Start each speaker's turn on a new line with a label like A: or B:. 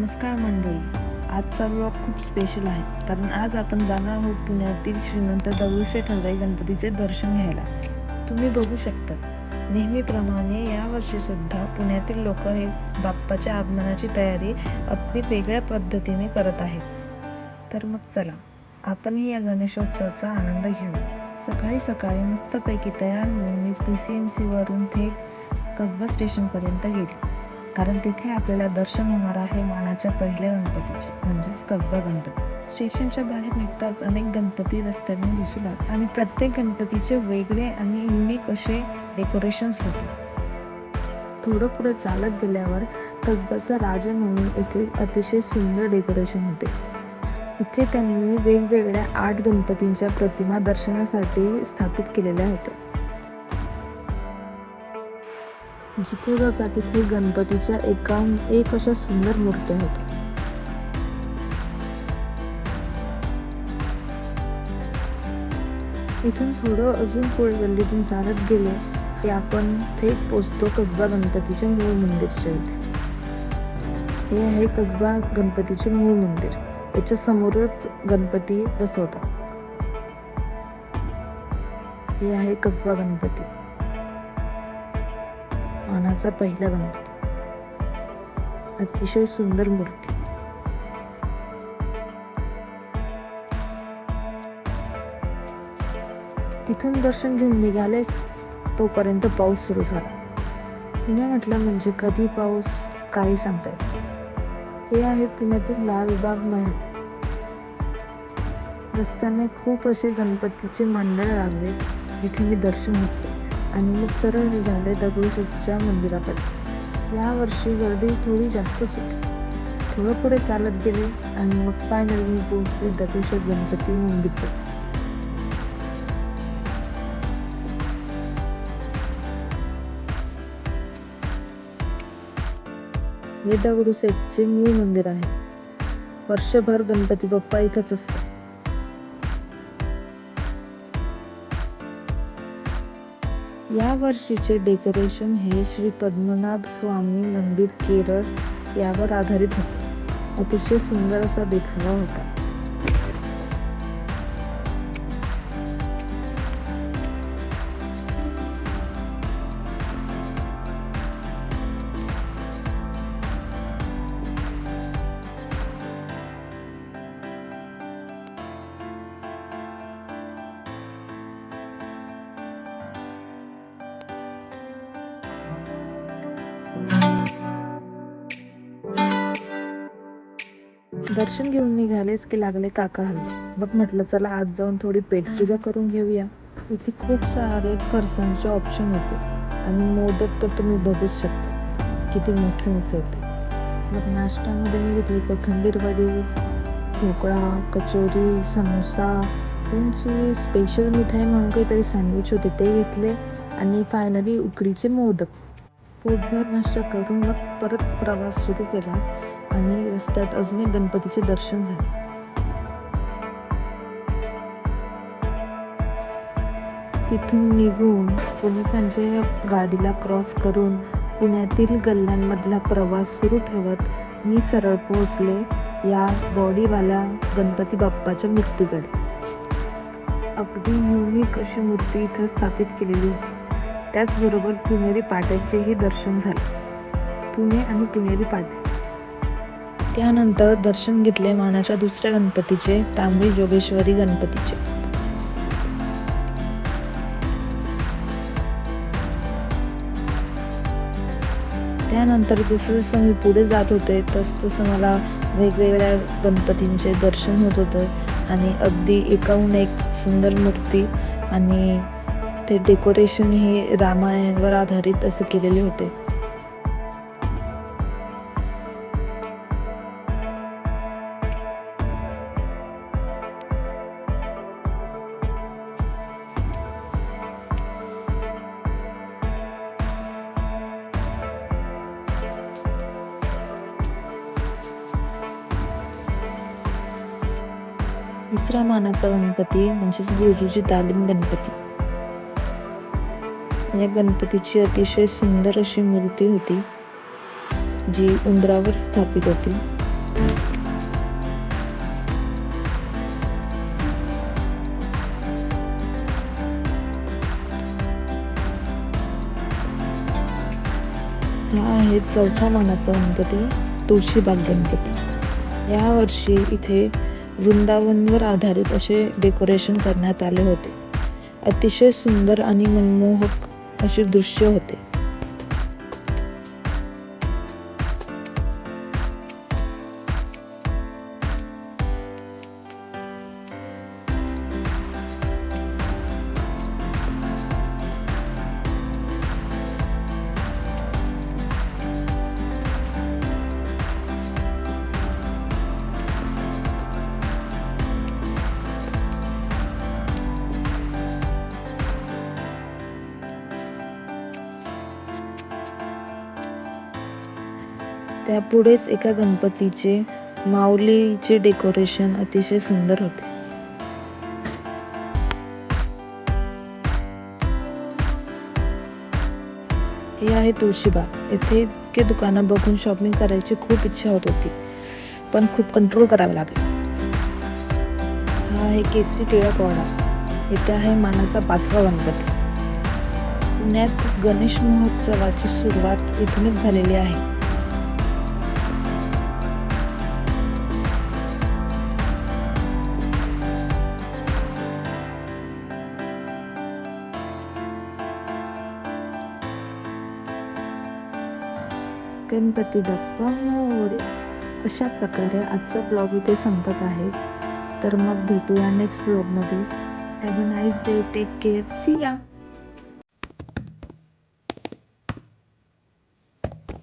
A: नमस्कार मंडळी. आजचा व्लॉग खूप स्पेशल आहे. कारण आज आपण जाणार आहोत पुण्यातील श्रीमंत दगडूशेठ हलवाई गणपतीचे दर्शन घ्यायला. तुम्ही बघू शकता. नेहमीप्रमाणे यावर्षी सुद्धा पुण्यातील लोक हे बाप्पाच्या आगमनाची तयारी अगदी वेगळ्या पद्धतीने करत आहेत. तर मग चला आपणही या गणेशोत्सवाचा आनंद घेऊ. सकाळी सकाळी मस्तपैकी तयार होऊन मी पी सी एम सीवरून थेट कसबा स्टेशनपर्यंत गेली. कारण तिथे आपल्याला दर्शन होणार आहे मानाच्या पहिल्या गणपतीचे म्हणजेच कसबा गणपती. स्टेशनच्या बाहेर निघताच अनेक गणपती रस्त्याने दिसू लागले आणि प्रत्येक गणपतीचे वेगळे आणि युनिक असे डेकोरेशन्स होते. थोडं पुढे चालत गेल्यावर कसबाचा राजा म्हणून इथे अतिशय सुंदर डेकोरेशन होते. इथे त्यांनी वेगवेगळ्या आठ गणपतींच्या प्रतिमा दर्शनासाठी स्थापित केलेल्या होत्या. जिथे बघा तिथे गणपतीच्या एका एक अशा सुंदर मूर्त्या होत्या इथून थोडं अजून पुढे गल्लीतून चालत गेले की आपण थेट पोचतो कसबा गणपतीच्या मूळ मंदिरच्या इथे. हे आहे कसबा गणपतीचे मूळ मंदिर. याच्या समोरच गणपती बसवतात. हे आहे कसबा गणपती. मानाचा पहिला गणपती अतिशय सुंदर मूर्ती. तिथून दर्शन घेऊन निघालेच तोपर्यंत पाऊस सुरू झाला. पुणे म्हटलं म्हणजे कधी पाऊस काही सांगता येत हे आहे पुण्यातील लालबाग महल. रस्त्याने खूप असे गणपतीचे मंडळ लागले जिथे मी दर्शन घेतले. आणि मग सरळ निघाले दगडूशेठच्या मंदिराकडे. यावर्षी गर्दी थोडी जास्तच होती. थोडं पुढे चालत गेले आणि मग फायनली मी पोहोचले दगडूशेठ गणपती मंदिर हे दगडूशेठचे मूळ मंदिर आहे. वर्षभर गणपती बाप्पा इथंच असतात. या वर्षीचे डेकोरेशन हे श्री पद्मनाभ स्वामी मंदिर केरळ यावर आधारित होते. अतिशय सुंदर असा देखावा होता. दर्शन घेऊन निघालेच की लागले काका हल्ले? मग म्हटलं चला आज जाऊन थोडी पेटपूजा करून घेऊया. इथे खूप सारे फरसांचे ऑप्शन होते. आणि मोदक तर तुम्ही बघूच शकता. किती मोठे मोठे होते. मग नाश्त्यामध्ये मी घेतली कोथिंबीर वडी ढोकळा कचोरी समोसा. त्यांची स्पेशल मिठाई म्हणून काहीतरी सँडविच होते ते घेतले. आणि फायनली उकडीचे मोदक. पोटभर नाश्ता करून मग परत प्रवास सुरू केला आणि रस्त्यात अजून एक गणपतीचे दर्शन झाले. तिथून निघून पोलिसांच्या म्हणजे गाडीला क्रॉस करून पुण्यातील गल्ल्यांमधला प्रवास सुरू ठेवत मी सरळ पोहोचले या बॉडीवाल्या गणपती बाप्पाच्या मूर्तीकडे. अगदी युनिक अशी मूर्ती इथं स्थापित केलेली होती. त्याचबरोबर पुणेरी पाट्यांचेही दर्शन झाले. पुणे आणि पुणेरी पाटे त्यानंतर दर्शन घेतले मानाच्या दुसऱ्या गणपतीचे तांबडी जोगेश्वरी गणपतीचे. त्यानंतर जसं जसं मी पुढे जात होते तसं तसं मला वेगवेगळ्या गणपतींचे दर्शन होत होतं. आणि अगदी एकाहून एक सुंदर मूर्ती आणि ते डेकोरेशन हे रामायणावर आधारित असे केलेले होते. दुसऱ्या मानाचा गणपती म्हणजेच गुरुजीची तालीम गणपती. या गणपतीची अतिशय सुंदर अशी मूर्ती होती जी उंदरावर स्थापित होती. हा आहे चौथा मानाचा गणपती तुळशीबाग गणपती. यावर्षी इथे वृंदावनवर आधारित असे डेकोरेशन करण्यात आले होते. अतिशय सुंदर आणि मनमोहक असे दृश्य होते. त्यापुढेच एका गणपतीचे माऊलीचे डेकोरेशन अतिशय सुंदर होते. हे आहे तुळशीबाग. येथे इतके दुकानं बघून शॉपिंग करायची खूप इच्छा होत होती पण खूप कंट्रोल करावं लागेल. हा आहे केसरी टिळकवाडा इथे आहे मानाचा पाचवा गणपती. पुण्यात गणेश महोत्सवाची सुरुवात इथूनच झालेली आहे. गणपती बाप्पा हो मोरया अशा प्रकारे आजचा ब्लॉग इथे संपत आहे. तर मग भेटूया नेक्स्ट ब्लॉगमध्ये have a nice day take care see ya